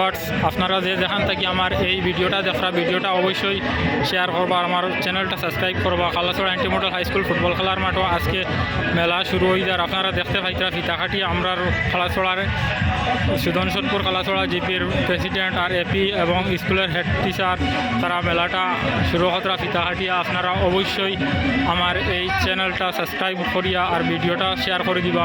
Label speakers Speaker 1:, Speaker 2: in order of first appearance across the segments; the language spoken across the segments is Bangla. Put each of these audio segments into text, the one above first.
Speaker 1: ভিওয়ার্স আপনারা যে যেখান থেকে আমার এই ভিডিওটা দেখা ভিডিওটা অবশ্যই শেয়ার করবা আমার চ্যানেলটা সাবস্ক্রাইব করবা খালাসোড়া অ্যান্টি মডেল হাই স্কুল ফুটবল খেলার মাঠও আজকে মেলা শুরু হয়ে যার আপনারা দেখতে পাইতরা ফিতাকাটি আমরা খালাসোড়ার সুদনসনপুর কালাচড়া জিপির প্রেসিডেন্ট আর এপি এবং স্কুলের হেড টিচার তারা মেলাটা শুরু হতরা ফিতাহাটিয়া আপনারা অবশ্যই আমার এই চ্যানেলটা সাবস্ক্রাইব করিয়া আর ভিডিওটা শেয়ার করে দিবা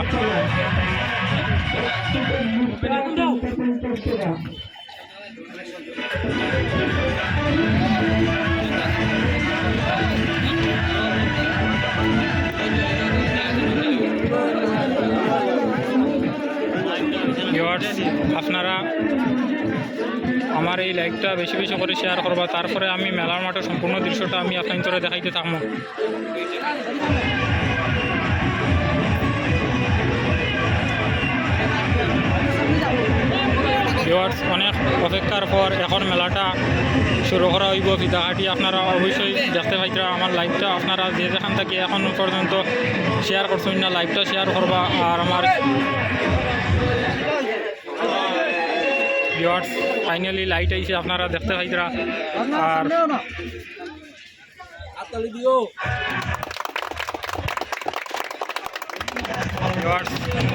Speaker 1: আপনারা আমার এই লাইকটা বেশি বেশি করে শেয়ার করবা, তারপরে আমি মেলার মাঠের সম্পূর্ণ দৃশ্যটা আমি আপনার তোরে দেখাইতে থাকব। ভিউয়ার্স অনেক অপেক্ষার পর এখন মেলাটা শুরু করা হইব। ফিতাহাটি আপনারা অবশ্যই দেখতে পাইতরা আমার লাইভটা আপনারা যে যেখান থেকে এখন পর্যন্ত শেয়ার করছেন না লাইভটা শেয়ার করবা। আর আমার ভিউয়ার্স ফাইনালি লাইট আইছে, আপনারা দেখতে পাইতরা আর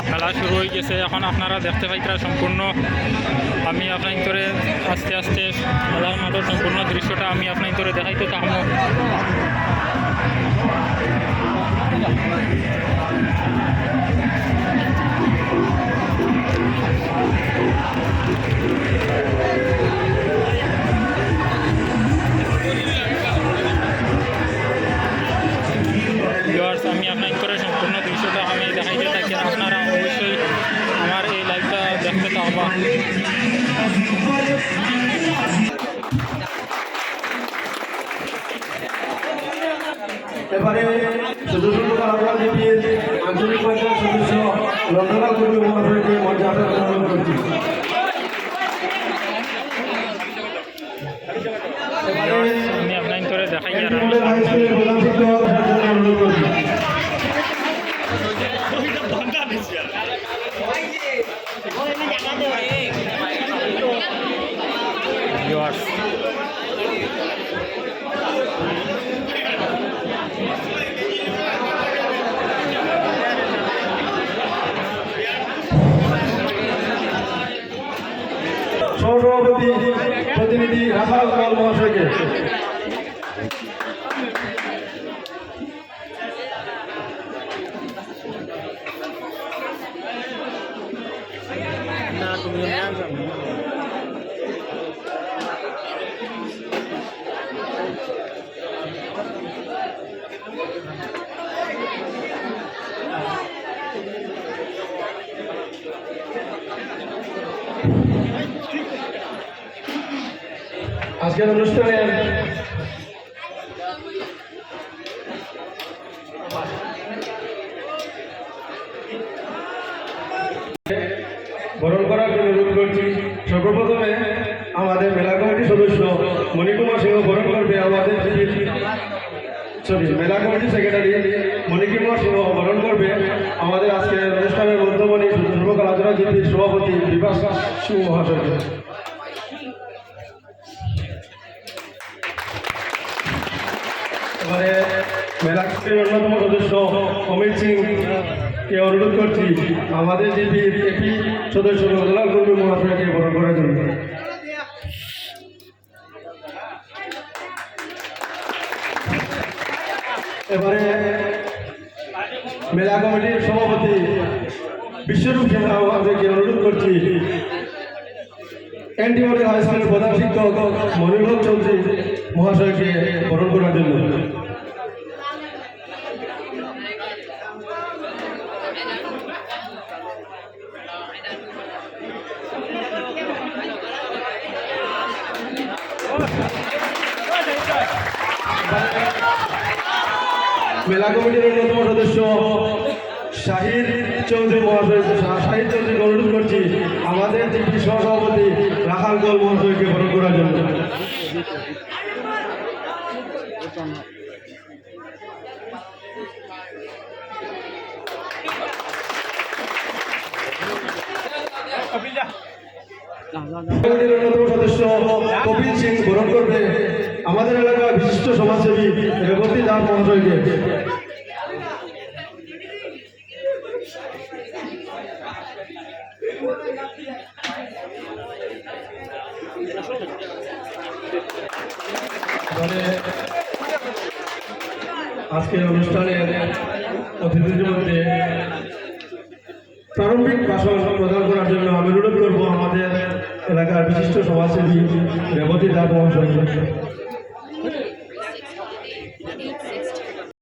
Speaker 1: খেলা শুরু হয়ে গেছে। এখন আপনারা দেখতে পাইতরা সম্পূর্ণ আমি আপনার করে আস্তে আস্তে খেলার মাঠের সম্পূর্ণ দৃশ্যটা আমি আপনার করে দেখাইতে থাকব।
Speaker 2: এবারে দেখিয়ে আঞ্চলিক পঞ্চায়েত সদস্য রন্ধনা কর্মী মঞ্চে আসার অনুরোধ করছি।
Speaker 1: আমি আপনার করে দেখাই
Speaker 2: প্রতিনিধি রাখাল পাল মহাশয়কে। আজকের অনুষ্ঠানে বরণ করার জন্য অনুরোধ করছি, সর্বপ্রথমে আমাদের মেলা কমিটির সদস্য মণিকুমার সিংহ বরণ করবে, আমাদের সরি, মেলা কমিটির সেক্রেটারি মণিকুমার সিংহ বরণ করবে, আমাদের আজকের অনুষ্ঠানের মধ্যমণি সর্বকাল আলোচনা জিপির সভাপতি বিকাশ সিংহ মহাশয়কে এবারে মেলা অন্যতম সদস্য অমিত সিং কে অনুরোধ করছি, আমাদের জিপি এপি সদস্য নন্দলাল কর্মী মহাশয়কে বরণ করার জন্য। এবারে মেলা কমিটির সভাপতি বিশ্বরূপ সিংহ আমাদেরকে অনুরোধ করছি। এনটিওডি হাই স্কুলের প্রধান শিক্ষক মনিরুল চৌধুরী মহাশয়কে বরণ করার জন্য। মেলা কমিটির অন্যতম সদস্য শাহির চৌধুরী মহাশয়, শাহির চৌধুরীকে অনুরোধ করছি, আমাদের জিপি সহসভাপতি রাখাল গোল মহাশয়কে বরণ করার জন্য। সদস্য কপিল সিং বরণ করবে আমাদের এলাকার বিশিষ্ট সমাজসেবী রেবতী দাস মহাশয়কে আজকের অনুষ্ঠানের অতিথিদের মধ্যে প্রারম্ভিক ভাষণ প্রদান করার জন্য আমি অনুরোধ করব আমাদের এলাকার বিশিষ্ট সমাজসেবী রেবতী দাস মহাশয়